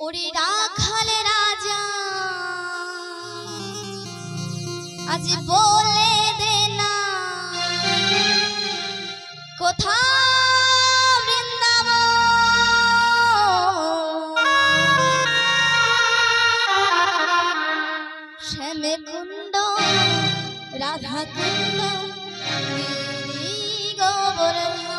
ওরে রাখালে রাজা। আজ বলে দে না কোথা শ্যামে কুণ্ড রাধা কুণ্ড গোবর্ধন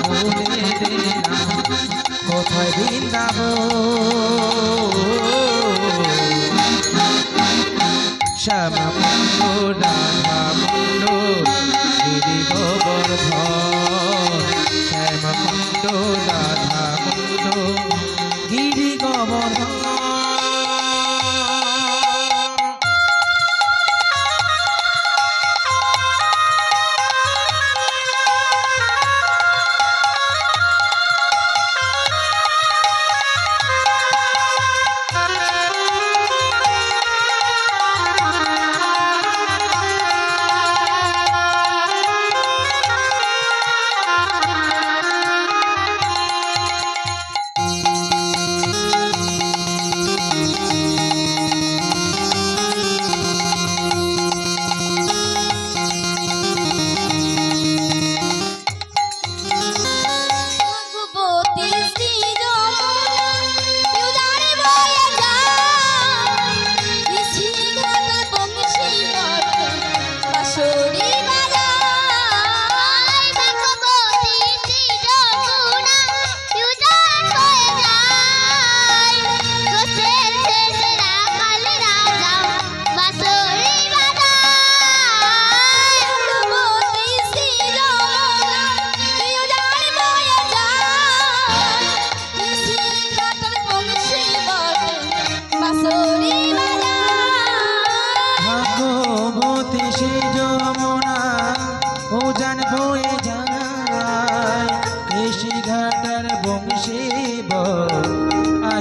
বলে দে না কোথায়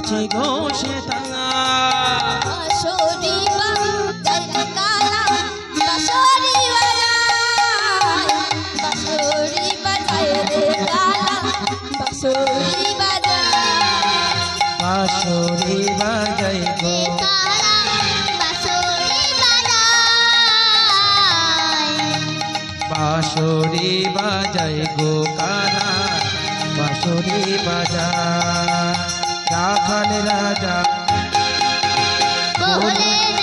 আছে গো সে বাজায় বাঁশরি বাজায় বাজায় বাজায় বাজাই গো। কালা বাঁশরি বাজায় বাজাই গো কারা? বাঁশরি বাজা। রাখাল রাজা। বলে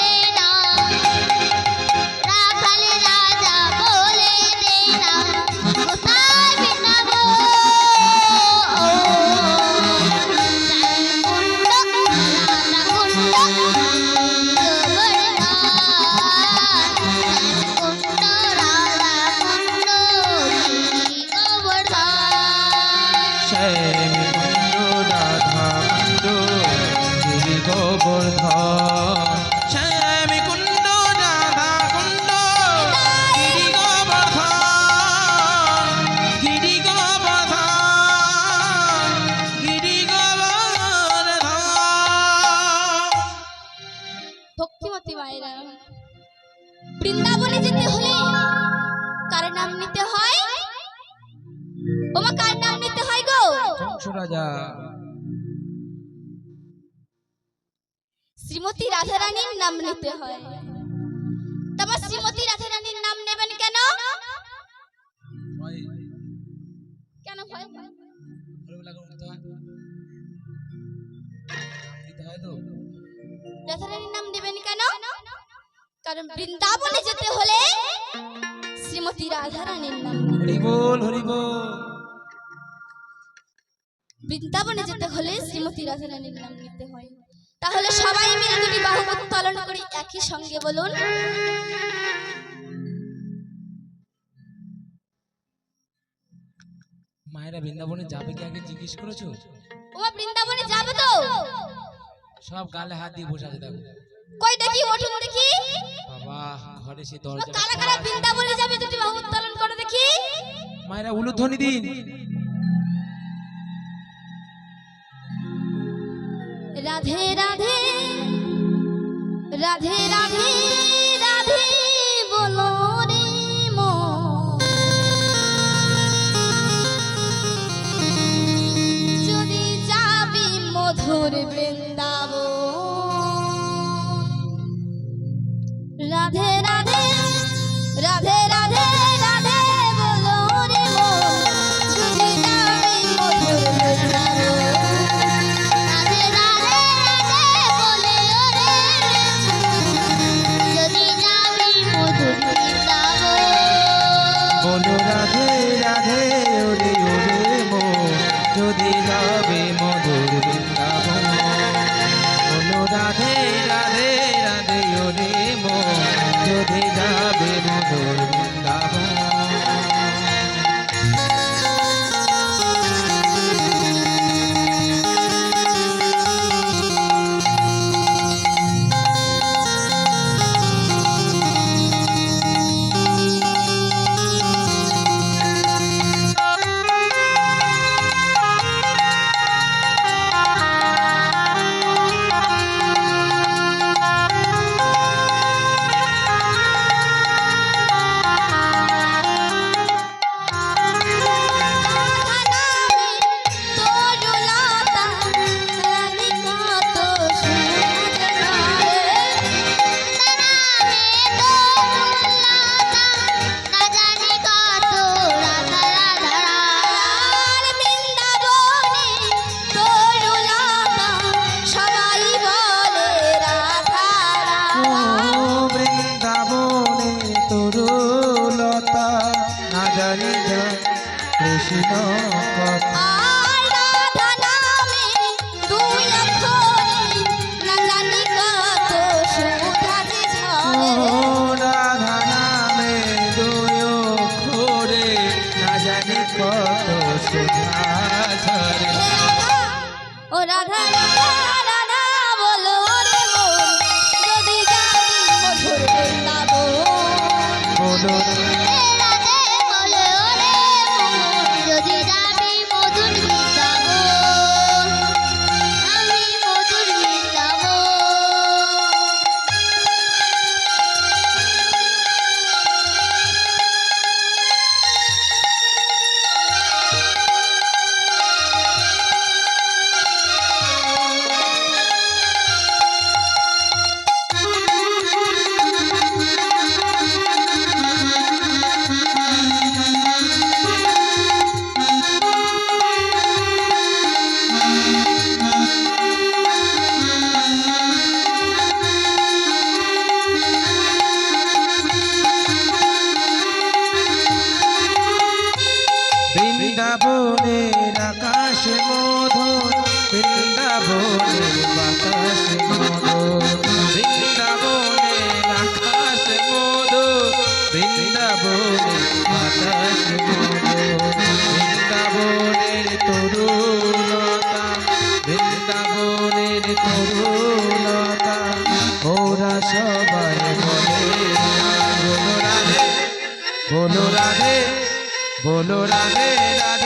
রাজা। শ্রীমতী রাধারানীর নাম নিতে হয়। তোমার শ্রীমতী রাধারানীর নাম নেবেন কেন? কেন ভয় রাধারানীর নাম নেবেন কেন? কারণ বৃন্দাবনে যেতে হলে শ্রীমতী রাধারানীর নাম নিতে- হরি বল হরি বল বৃন্দাবনে যেতে হলে শ্রীমতী রাধারানীর নাম নিতে হয়। তাহলে সবাই মিলে দুটি বাহু উত্তোলন করি একই সঙ্গে বলুন। মায়েরা বৃন্দাবনে যাবে কি আগে জিজ্ঞেস করেছ? ওমা বৃন্দাবনে যাবে তো? সব গালে হাত দিয়ে বসে আছে দেখো। কই দেখি ওঠুন দেখি। বাবা ঘরে সে দরজা কারা কারা বৃন্দাবনে যাবে দুটি বাহু উত্তোলন করে দেখি। মায়েরা উলুধ্বনি দিন। রাধে রাধে রাধে রাধে রাধে মন যাবে মধুর জানি যা কৃষ্ণ কথা। বাতাস মধুর বৃন্দাবনের তরুণতা বৃন্দাবনের তরুণতা ওরা সবাই বলো রাধে রাধে।